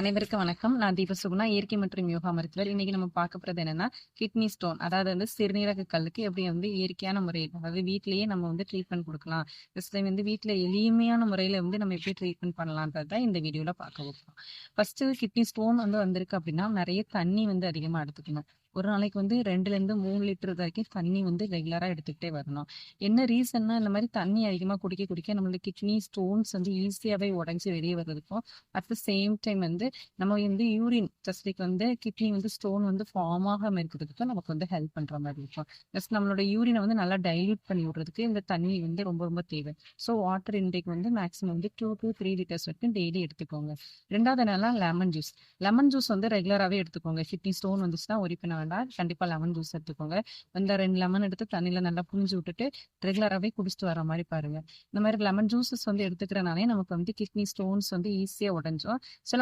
அனைவருக்கும் வணக்கம். நான் தீப சுகுணா இயற்கை மற்றும் யோகா மருத்துவர். இன்னைக்கு நம்ம பார்க்க போறது என்னன்னா கிட்னி ஸ்டோன் அதாவது வந்து சிறுநீரக கல்லுக்கு எப்படி வந்து இயற்கையான முறையில் அதாவது வீட்டிலேயே நம்ம வந்து ட்ரீட்மெண்ட் கொடுக்கலாம். ஃபர்ஸ்ட் வந்து வீட்டில் எளிமையான முறையில வந்து நம்ம எப்படி ட்ரீட்மெண்ட் பண்ணலான்றது தான் இந்த வீடியோல பார்க்க போகிறோம் ஃபர்ஸ்ட் கிட்னி ஸ்டோன் வந்து வந்திருக்கு அப்படின்னா நிறைய தண்ணி வந்து அதிகமாக எடுத்துக்கணும். ஒரு நாளைக்கு வந்து ரெண்டுல இருந்து மூணு லிட்டர் வரைக்கும் தண்ணி வந்து ரெகுலரா எடுத்துக்கிட்டே வரணும். என்ன ரீசன்னா இந்த மாதிரி தண்ணி அதிகமாக குடிக்க குடிக்க நம்மளோட கிட்னி ஸ்டோன்ஸ் வந்து ஈஸியாகவே உடஞ்சி வெளியே வர்றதுக்கும் அட் த சேம் டைம் வந்து நம்ம வந்து யூரின் ஜஸ்ட் வந்து கிட்னி வந்து ஸ்டோன் வந்து ஃபார்ம் ஆகாம இருக்கிறதுக்கு நமக்கு வந்து ஹெல்ப் பண்ற மாதிரி இருக்கும். ஜஸ்ட் நம்மளோட யூரினை வந்து நல்லா டைல்யூட் பண்ணி விடுறதுக்கு இந்த தண்ணி வந்து ரொம்ப ரொம்ப தேவை. ஸோ வாட்டர் இன்டேக் வந்து மேக்ஸிமம் வந்து டூ டூ த்ரீ லிட்டர்ஸ் வரைக்கும் டெய்லி எடுத்துக்கோங்க. ரெண்டாவது என்னன்னா லெமன் ஜூஸ் லெமன் ஜூஸ் வந்து ரெகுலராகவே எடுத்துக்கோங்க. கிட்னி ஸ்டோன் வந்துச்சுன்னா ஒரி பண்ண வேண்டாம். கண்டிப்பா லெமன் ஜூஸ் எடுத்துக்கோங்க. இந்த ரெண்டு லெமன் எடுத்து தண்ணியில நல்லா புழிஞ்சு விட்டுட்டு ரெகுலராகவே குடிச்சிட்டு வர மாதிரி பாருங்க. இந்த மாதிரி லெமன் ஜூஸஸ் வந்து எடுத்துக்கிறனாலே நமக்கு வந்து கிட்னி ஸ்டோன்ஸ் வந்து ஈஸியா உடஞ்சும் சில